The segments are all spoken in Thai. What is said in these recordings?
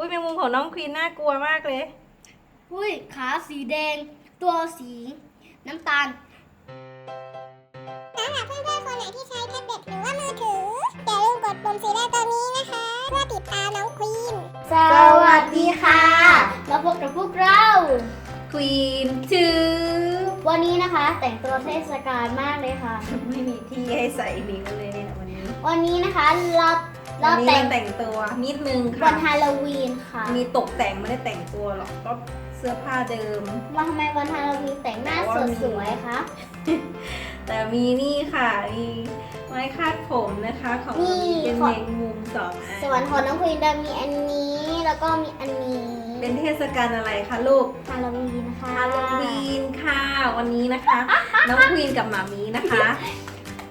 อุ้ยแมงมุมของน้องควีนน่ากลัวมากเลยหุ้ยขาสีแดง ตัวสีน้ำตาลสำหรับเพื่อนๆคนไหนที่ใช้แท็บเล็ตหรือว่ามือถืออย่าลืมกดปุ่มสีแดงตัวนี้นะคะ เพื่อติดตามน้องควีน สวัสดีค่ะมาพบกับพวกเรา ควีนจื้อวันนี้นะคะ แต่งตัวเทศกาลมากเลยค่ะ ไม่มีที่ให้ใส่นิ้วเลยเนี่ยวันนี้ วันนี้นะคะเราเราวันนี้แต่งเราแต่งตัวนิดนึงวัค่ะนฮาโลวีนค่ะมีตกแต่งไม่ได้แต่งตัวหรอกก็เสื้อผ้าเดิมมาทำไมวันฮาโลวีนแต่งหน้าสดสวยคะแต่มีนี่ค่ะมีไม้คาดผมนะคะของนี่เป็นขอแมงมุมสองอันส่วนของน้องควีนจะมีอันนี้แล้วก็มีอันนี้ เป็นเทศกาลอะไรคะลูกฮาโลวีนนะคะฮาโลวีนค่ะ วันนี้นะคะ น้องควีนกับหมามีนะคะ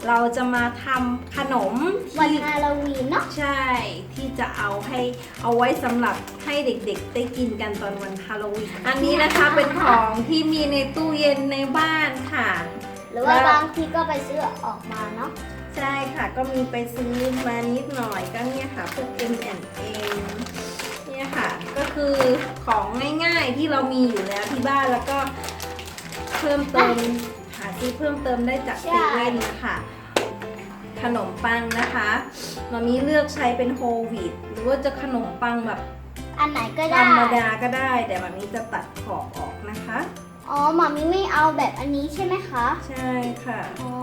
เราจะมาทำขนมวันที่ฮาโลวีนเนาะใช่ ที่จะเอาให้เอาไว้สำหรับให้เด็กๆ ได้กินกันตอนวันฮาโลวีนอันนี้นะคะเป็นของที่มีในตู้เย็นในบ้านค่ะ หรือว่าแล้วบางทีก็ไปซื้อออกมาเนาะใช่ค่ะ ก็มีไปซื้อมานิดหน่อยก็เนี่ยค่ะพวก M N A เนี่ยค่ะ ก็คือของง่ายๆที่เรามีอยู่แล้วที่บ้านแล้วก็เพิ่มเติมหา ซื้อเพิ่มเติมได้จากเซเว่นนะคะขนมปังนะคะมามีเลือกใช้เป็นโฮลวีตหรือว่าจะขนมปังแบบอันไหนก็ธได้ รรมดาก็ได้ แต่มามีจะตัดขอบออกนะคะ อ๋อหมามิไม่เอาแบบอันนี้ใช่ไหมคะ ใช่ค่ะ อ๋อ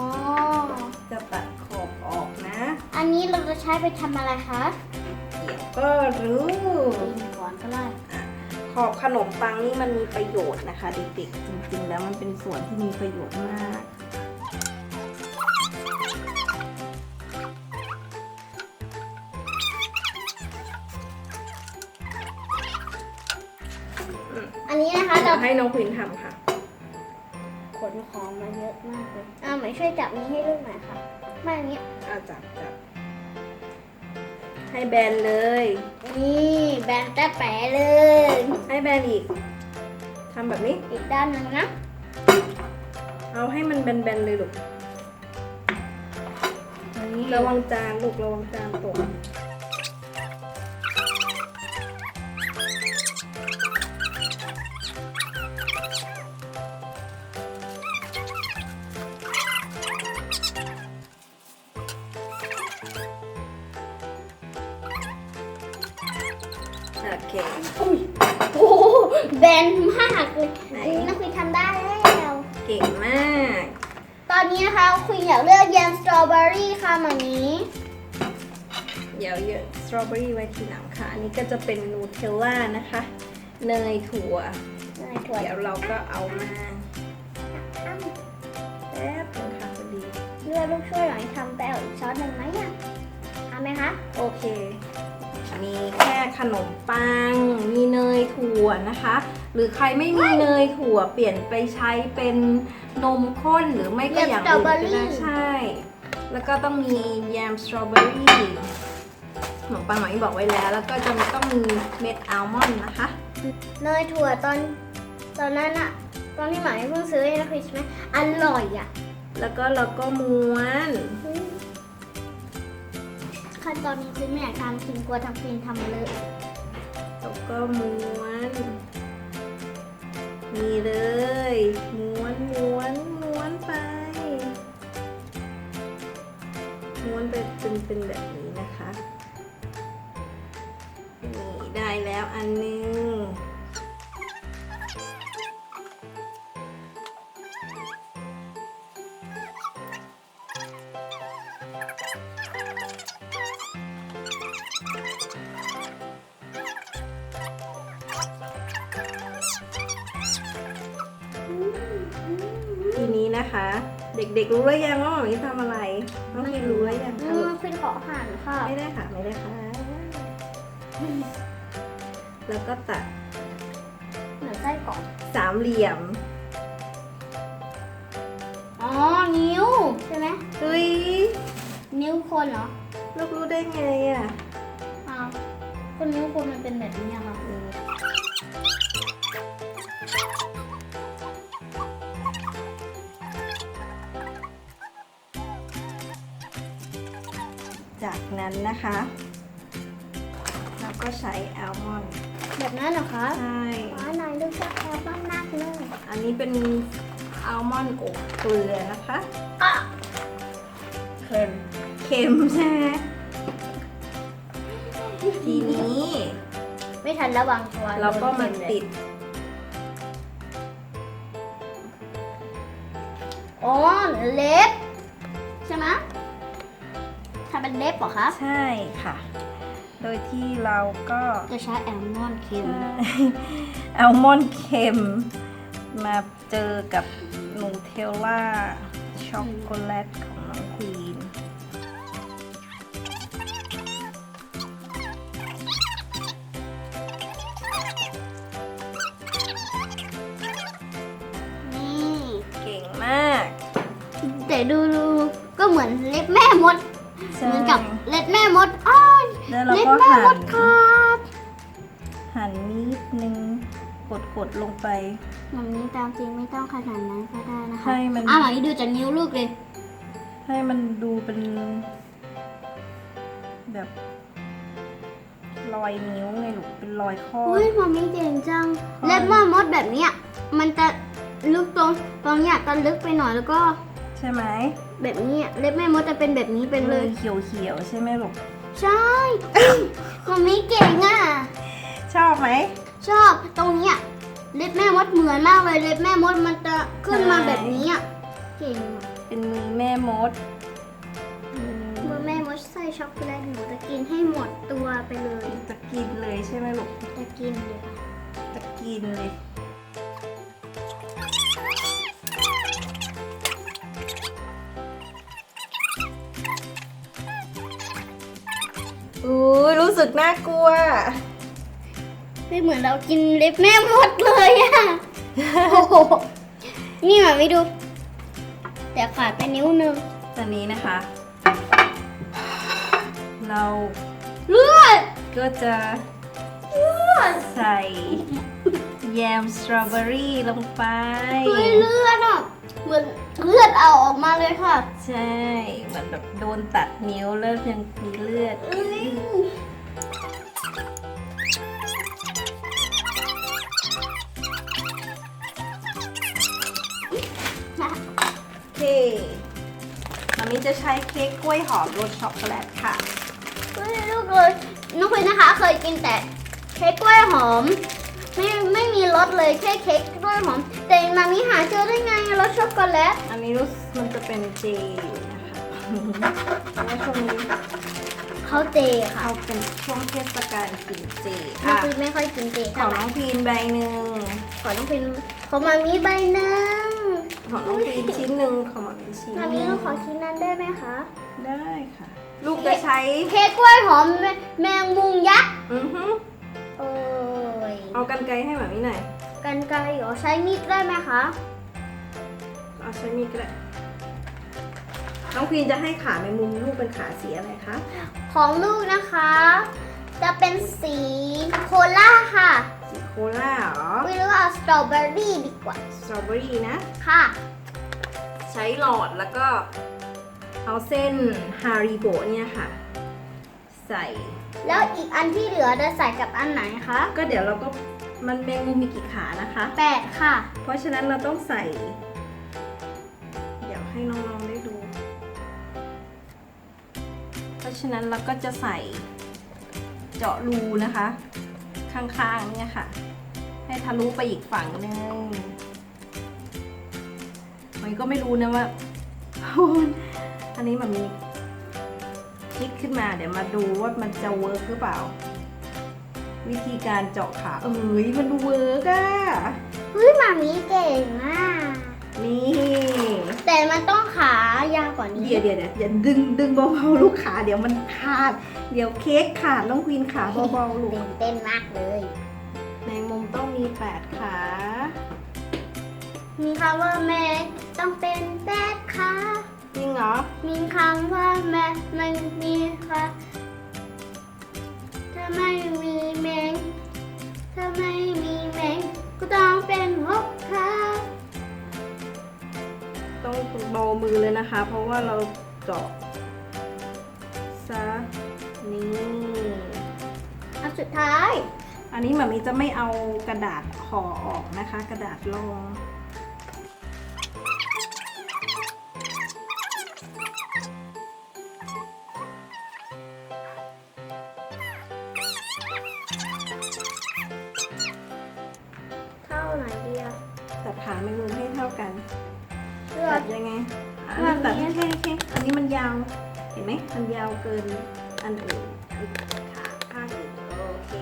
จะตัดขอบออกนะอันนี้เราจะใช้ไปทำอะไรคะเดี๋ยวก็รู้กินก่อนก็ได้ ขอบขนมปังนี่มันมีประโยชน์นะคะเด็กๆจริงๆแล้วมันเป็นส่วนที่มีประโยชน์มากอันนี้นะคะเดี๋เรายวให้น้องควินทำค่ะ ขนของมาเยอะมากเลยอ่าหมายช่วยจับนี้ให้ลูกหน่อยค่ะ ไม่อันนี้อาจับจับ ให้แบนเลย นี่แบนแต่แปะเลย ให้แบนอีกทำแบบนี้ อีกด้านหนึงนะ เอาให้มันแบนๆเลยลูกนี่ระวังจานลูกระวังจานตก เยอะสตรอเบอรี่ไว้ทีหลังค่ะ อันนี้ก็จะเป็นนูเทลล่านะคะ เนยถั่ว เนยถั่วเดี๋ยวเราก็เอามาแป๊บนึงค่ะพอดีเลือกลูกช่วยหน่อยทำแปลอีกช้อนหนึ่งไหมอะทำไหมคะ โอเค มีแค่ขนมปัง มีเนยถั่วนะคะ หรือใครไม่มีเนยถั่วเปลี่ยนไปใช้เป็นนมข้นหรือไม่ก็อย่างอื่นก็ได้ใช่ แล้วก็ต้องมีแยมสตรอเบอรี่ ขนมปังหน่อยบอกไว้แล้ว แล้วก็จะต้องมีเม็ดอัลมอนด์นะคะเนยถั่วตอนตอนนั้นอะตอนที่หมาเพิ่งซื้อให้นักคุยใช่ไหมอร่อยอะแล้วก็เราก็ม้วนขั้นตอนนี้คือไม่อยากทำคินกลัวทำคินทำเลยแล้วก็ม้วนนี่เลยม้วนม้วนม้วนไปม้วนไปเป็นเป็นแบบนี้นะคะ แล้วอันนึง ทีนี้นะคะ เด็กๆรู้หรือยังว่าหมอมีทำอะไรน้องพีรู้หรือยังอืคะลูมกคุยขอหั่นค่ะ ไม่ได้ค่ะ ไม่ได้ค่ะ แล้วก็ตัดเหมือนไส้กรอกสามเหลี่ยม อ๋อ นิ้ว ใช่ไหมเฮ้ยนิ้วคนเหรอลูกรู้ได้ไงอะอ้าวคนนิ้วคนมันเป็นแบบนี้อะค่ะ จากนั้นนะคะแล้วก็ก็ใช้แอลมอนด์ แบบนั้นเหรอคะใช่อ๋อหน่อยดูจะแอบบ้านมากเลยอันนี้เป็นอัลมอนด์อบเกลือนะคะอะเค็มเค็มใช่ไหมทีนี้ ไม่ทันระวังตัวเราก็มาโนเต็เลยติด อ๋อเล็บ ใช่ไหมทำเป็นเล็บเหรอคะ ใช่ค่ะ โดยที่เราก็จะใช้แอลมอนด์เค็มอัลมอนด์เค็ม มาเจอกับนูเทลล่าช็อกโกแลตของ กดกดๆลงไป แบบนี้ตามจริงไม่ต้องขนาดนั้นก็ได้นะคะให้มันอะหมามีดูจากนิ้วลูกเลย ให้มันดูเป็นแบบรอยนิ้วไงลูกเป็นรอยข้ออุ้ยหมามีเก่งจังเล็บแม่มดแบบเนี้ยมันจะลึกตรงตรงเนี้ยจะลึกไปหน่อยแล้วก็ใช่ไหมแบบนี้เล็บแม่มดจะเป็นแบบนี้ไปเลยเขียวเขียวๆใช่ไหมลูก ใช่หมามีเก่งอะ ชอบไหม ชอบตรงเนี้ยเล็บแม่มดเหมือนมากเลยเล็บแม่มดมันจะขึ้นมาใช่แบบนี้อะเก่งอะเป็นมือแม่มดอืมเมื่อแม่มดใส่ช็อกโกแลตหนูจะกินให้หมดตัวไปเลยจะกินเลยใช่ไหมลูก จะกินเลยจะกินเลย อุ้ยรู้สึกน่ากลัว ไม่เหมือนเรากินเล็บแม่มดเลยอะโอ้โหนี่หมาไม่ดู แต่ขาดไปนิ้วหนึงตอนนี้นะคะ เราเลือดก็จะเลือดใส่แยมสตรอเบอรี่ลงไป เฮ้ยเลือดอะเหมือนเลือดเอาออกมาเลยค่ะ ใช่เหมือนแบบโดนตัดนิ้วแล้วยังมีเลือด นนี้จะใช้เค้กกล้วยหอมรสช็อกโกแลตค่ะเฮ้ยลูกเลยน้องคุยนะคะ เคยกินแต่เค้กกล้วยหอม ไม่ไม่มีรสเลยแค่เค้กกล้วยหอม แต่มามีหาเจอได้ไงรสช็อกโกแลตอันนี้รู้สึกมันจะเป็นเจอยู่นะคะเพราะว่าช่วงนี้เขาเจค่ะเขาเป็นช่วงเทศกาลกินเจน้องค่ะคุยไม่ค่อยกินเจขอเท่างไหร่น้องพีนใบหนึ่งขอน้องพินขอมามีใบหนึ่ง ของน้องพีนชิ้นหนึ่งของหมอมีชิ้นมาหมีนึ่งลูกขอชิ้นนั้นได้ไหมคะได้ค่ะ ลูกจะใช้ เค้กกล้วยหอมแมแมงมุมยักษ์อือฮึโอ้ยเอากันไกรให้แบบนี้หน่อยกันไกรเหรอใช้มีดได้ไหมคะเอาใช้มีดก็ได้น้องพีนจะให้ขาในมุมลูกเป็นขาสีอะไรคะของลูกนะคะ จะเป็นสีโคล่าค่ะสีโค ล่าเหรอไม่รู้เอาสตรอเบอรี่ดีกว่า สตรอเบอรี่นะ ค่ะ ใช้หลอดแล้วก็ เอาเส้นฮาริโบเนี่ยค่ะ ใส่ แล้วอีกอันที่เหลือจะใส่กับอันไหนคะก็เดี๋ยวเราก็มันแมงมุมมีกี่ขานะคะ แปดค่ะ เพราะฉะนั้นเราต้องใส่ เดี๋ยวให้น้องๆได้ดู เพราะฉะนั้นเราก็จะใส่เจาะรูนะคะ ข้างๆเนี่ยค่ะ ให้ทะลุไปอีกฝั่งหนึ่งมันก็ไม่รู้นะว่า อันนี้มันมีคิดขึ้นมาเดี๋ยวมาดูว่ามันจะเวิร์กหรือเปล่า วิธีการเจาะขาเอ้ยมันเวิร์กอะเฮ้ยมามีเก่งมาก นี่ แต่มันต้องขายาวกว่านี้เดี๋ยวเดี๋ยวเดี๋ยวอย่าดึงดึงเบาๆลูกขาเดี๋ยวมันขาด เดี๋ยวเค้กขาดน้องควีนขาเบาๆลูกตื่นเต้นมากเลยในมุมต้องมีแปดขา มีคำว่าแม่ต้องเป็นแปดค่ะจริงเหรอ มีคำว่าแม่ไม่มีค่ะถ้าไม่มีแมงถ้าไม่มีแมงก็ต้อง เบามือเลยนะคะ เพราะว่าเราเจาะซะนี่อันสุดท้าย อันนี้หมามีจะไม่เอากระดาษห่อออกนะคะ กระดาษรอง เห็นไหมมันยาวเกินอันอื่นขาข้างอื่นโอเค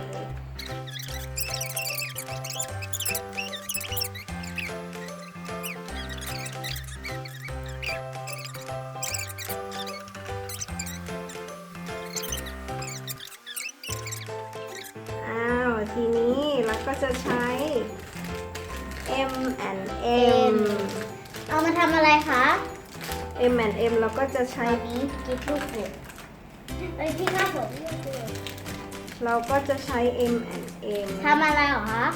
อ้าวทีนี้เราก็จะใช้ M and M เอามาทำอะไรคะ M and M เราก็จะใช้อันนี้กิฟลูกเห็ดไปที่หน้าผมเลือกเลยเราก็จะใช้ M and M ทำอะไรเหรอคะ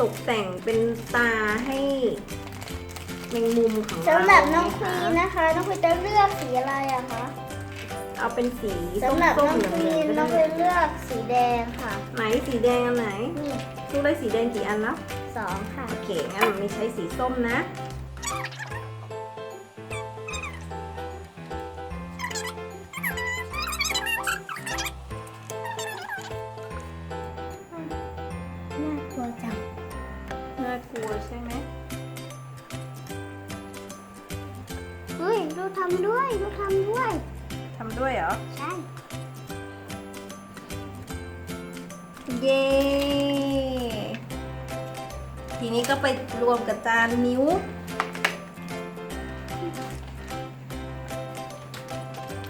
ตกแต่งเป็นตาให้แมงมุมของเราสำหรับน้องคะวีนนะคะ น้องควีนจะเลือกสีอะไรอะคะเอาเป็นสีส้สำหรับมน้องๆเหควีลืองนๆน้องควีนเลือกสีแดงค่ะ ไหนสีแดงอันไหนนี่ลูกได้สีแดงกี่อันแล้วสองค่ะโอเคงั้นมันไม่ใช้สีส้มนะำด้วยเราทำด้วย ทำด้วยเหรอ ใช่ เย้ ทีนี้ก็ไปรวมกับจานนิ้ว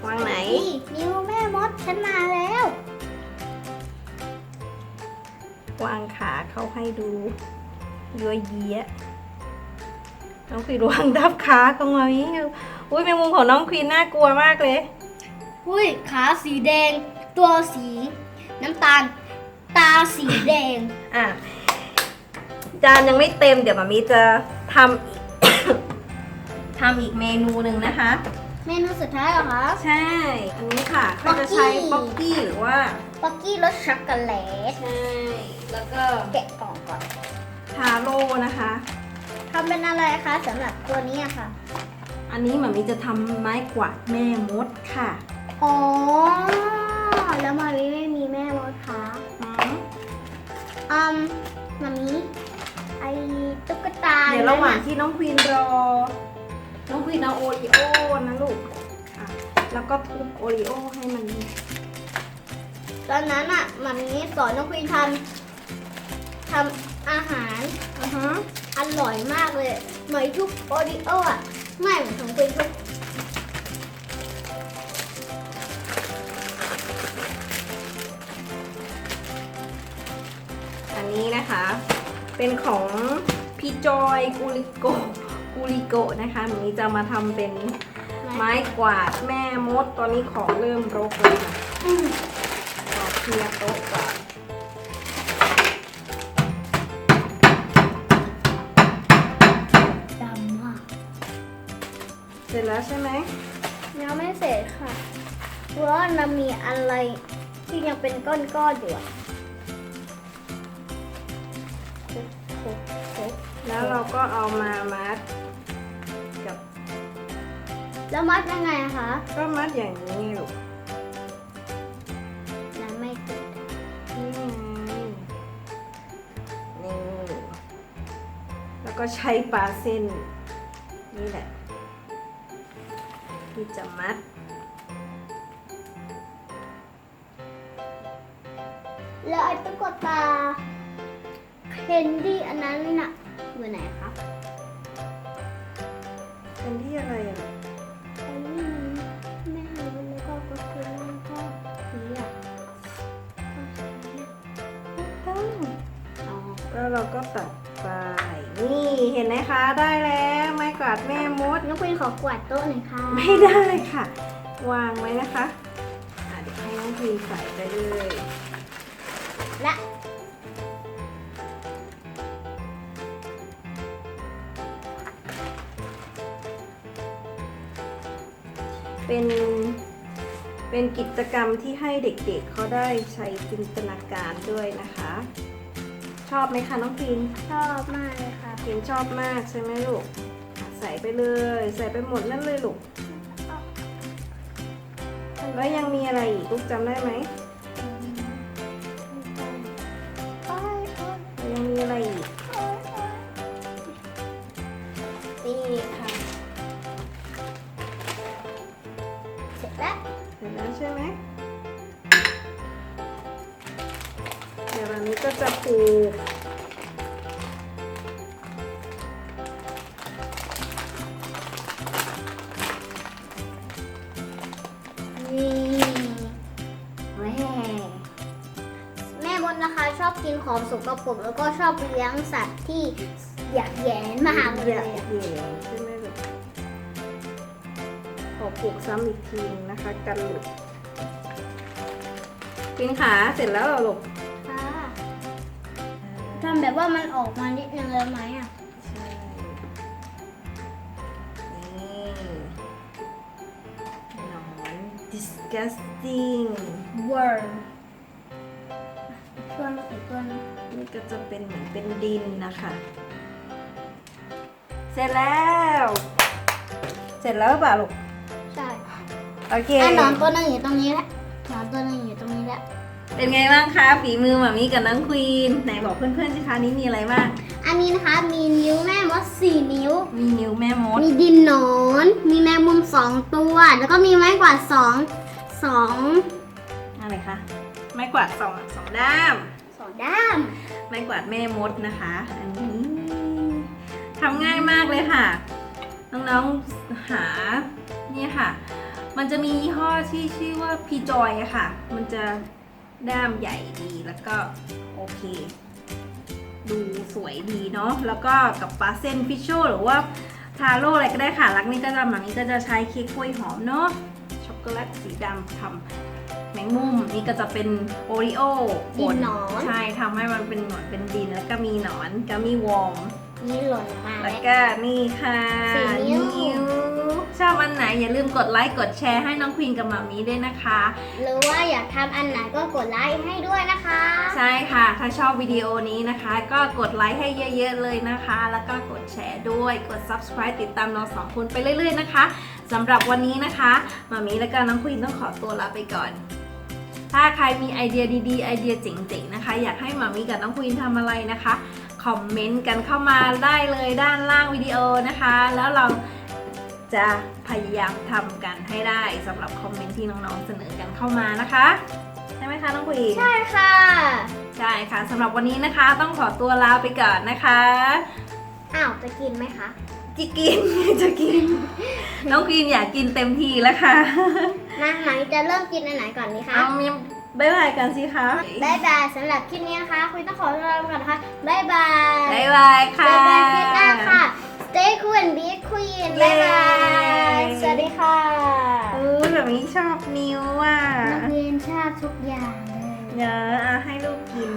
วางไหน นี่นิ้วแม่มดฉันมาแล้ว วางขาเข้าให้ดูยัวเยียะน้องควีนวางดับขาของมามี อุ้ยแมงมุมของน้องควีนน่ากลัวมากเลยหุ้ยขาสีแดง ตัวสี น้ำตาล ตาสีแดง อะ จานยังไม่เต็ม เดี๋ยวมามีจะทำอีกทำอีกเมนูหนึ่งนะคะ เมนูสุดท้ายเหรอคะ ใช่อันนี้ค่ะก็จะใช้ป๊อกกี้หรือว่าป๊อกกี้รสช็อกโกแลต ใช่ แล้วก็แกะกล่องก่อน ทาโร่นะคะทำเป็นอะไรคะสำหรับตัวนี้อะค่ะ อันนี้หมามีจะทำไม้กวาดแม่มดค่ะอ๋อ แล้วมามีไม่มีแม่มดคะอืมอืมมามีไอตุ๊กตาเดี๋ยวระหว่างนั่นน่ที่น้องควีนรอ น้องควีนเอาโอริโอนะลูกอะแล้วก็ทุบโอริโอให้มัน ตอนนั้นอะมามีสอนน้องควีนทำทำอาหาร อือฮะ อร่อยมากเลยเหมือนทุกโอริโออะ ไม่เหมือนของควีนทุกอันนี้นะคะ เป็นของพี่จอยกูริโกกูริโกะนะคะหมีจะมาทำเป็นไม้กวาดแม่มด ตอนนี้ของเริ่มรกเลยค่ะอืมขอเคลียร์โต๊ะก่อน ร็จแล้วใช่ไหมยังไม่เสร็จค่ะ เพราะว่ามันมีอะไรที่ยังเป็นก้อนๆอยู่อะคุกคุกคุกแล้วเราก็เอามามัดกับแล้วมัดยังไงอะคะก็มัดอย่างนี้ลูกยังไม่ติดนี่ไงนี่แล้วก็ใช้ปลาเส้นนี่แหละ ที่จะมัด แล้วไอ้ตุ๊กตาเคนดี้อันนั้นน่ะอยู่ไหนคะเป็นที่อะไรอะไอ้นี่มันไม่รู้แล้วก็ก็คือมันก็สีอะก็สีอะอ๋อแล้วเราก็ตัด ไป นี่เห็นไหมคะ ได้แล้วไม้กวาดแม่มด น้องควีนขอกวาดโต๊ะหน่อยค่ะ ไม่ได้ค่ะ วางไว้นะคะอะเดี๋ยวให้น้องพีใส่ไปเลย และเป็น เป็นกิจกรรมที่ให้เด็กๆ เขาได้ใช้จินตนาการด้วยนะคะ ชอบไหมคะน้องพินชอบมากเลยค่ะพินชอบมากใช่ไหมลูกอะใส่ไปเลย ใส่ไปหมดนั่นเลยลูก แล้วยังมีอะไรอีกลูกจำได้ไหมแล้วยังมีอะไรอีก จะผูกนี่แม่แม่มดนะคะชอบกินของสกปรกแล้วก็ชอบเลี้ยงสัตว์ที่อยากแยนมาหาหมดเลยอยากเหย่ใช่ไหมลูกขอปลูกซ้ำอีกทีนะคะกันหลุดปินขาเสร็จแล้วเหรอลูก ทำแบบว่ามันออกมานิดนึงเลยไหมอะ ใช่นี่หนอน disgusting worm ตัวนึงอีกตัวนึงนี่ก็จะเป็นเหมือนเป็นดินนะคะ เสร็จแล้ว เสร็จแล้วหรือเปล่าลูก ใช่โอเค อะหนอนตัวนึงอยู่ตรงนี้แหละหนอนตัวนึงอยู่ตรงนี้แหละ เป็นไงบ้างคะฝีมือหมามีกับน้องควีนไหนบอกเพื่อนๆสิคะนี้มีอะไรบ้างอันนี้นะคะมีนิ้วแม่มดสี่นิ้ว มีนิ้วแม่มดมีดินหนอน มีแมงมุมสองตัว แล้วก็มีไม้กวาดสองสองอะไรคะไม้กวาดสองสองด้ามสองด้ามไม้กวาดแม่มดนะคะ อันนี้ทำง่ายมากเลยค่ะ น้องๆหาเนี่ยค่ะ มันจะมียี่ห้อที่ชื่อว่าพีจอยอะค่ะ มันจะ ด้ามใหญ่ดีแล้วก็โอเค ดูสวยดีเนาะแล้วก็กับปลาเซนฟิชโชหรือว่าทาโร่อะไรก็ได้ค่ะรักนี้ก็จะหมังนี้ก็จะใช้เค้กกล้วยหอมเนาะช็อกโกแลตสีดำทำแมงมุมนี่ก็จะเป็นโอริโอดินหนอน ใช่ทำให้มันเป็นหนอนเป็นดินแล้วก็มีหนอนก็มีวอร์มนี่หล่นมาแล้วแล้วก็นี่ค่ะสี่นิ้ว ชอบอันไหนอย่าลืมกดไลค์กดแชร์ให้น้องควีนกับหมามีด้วยนะคะ หรือว่าอยากทำอันไหนก็กดไลค์ให้ด้วยนะคะ ใช่ค่ะ ถ้าชอบวิดีโอนี้นะคะ ก็กดไลค์ให้เยอะ ๆ เลยนะคะ แล้วก็กดแชร์ด้วยกด subscribe ติดตามเราสองคนไปเรื่อย ๆ นะคะสำหรับวันนี้นะคะหมามีและก็น้องควีนต้องขอตัวลาไปก่อนถ้าใครมีไอเดียดีๆ ไอเดียเจ๋งๆ นะคะ อยากให้หมามีกับน้องควีนทำอะไรนะคะ คอมเมนต์กันเข้ามาได้เลยด้านล่างวิดีโอนะคะ แล้วเรา จะพยายามทำกันให้ได้สำหรับคอมเมนต์ที่น้องๆเสนอกันเข้ามานะคะ ใช่ไหมคะน้องควีนใช่ค่ะ ใช่ค่ะสำหรับวันนี้นะคะ ต้องขอตัวลาไปก่อนนะคะ อ้าวจะกินไหมคะ จะกิน จะกิน น้องควีนอยากกินเต็มที่แล้วค่ะมาหลังจะเริ่มกินอันไหนก่อนดีคะเอามีบ๊ายบายกันสิคะบายบายสำหรับคลิปนี้นะคะ คุยต้องขอลาไปก่อนนะคะบายบายบ๊ายบายค่ะเจอกันคลิปหน้าค่ะ Stay cool and be queen บายบายเย้สวัสดีค่ะอู้แบบนี้ชอบนิ้วอะนักเรียนชอบทุกอย่างเลยเดี๋ยวเอาให้ลูกกิน